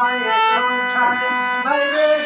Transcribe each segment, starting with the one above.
tired, so tired. My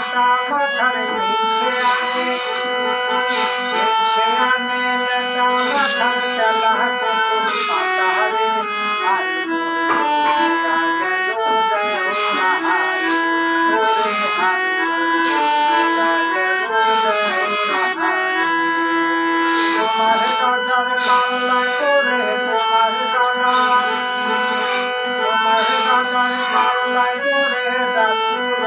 Dhaka মাথার নিচে আনে। নিচে আনে লেখা মাথার খেলা কত পাতারে আর তোমার নজর কাল্লা করে, তোমার গলা তোমার নজর কাল্লা করে দাদু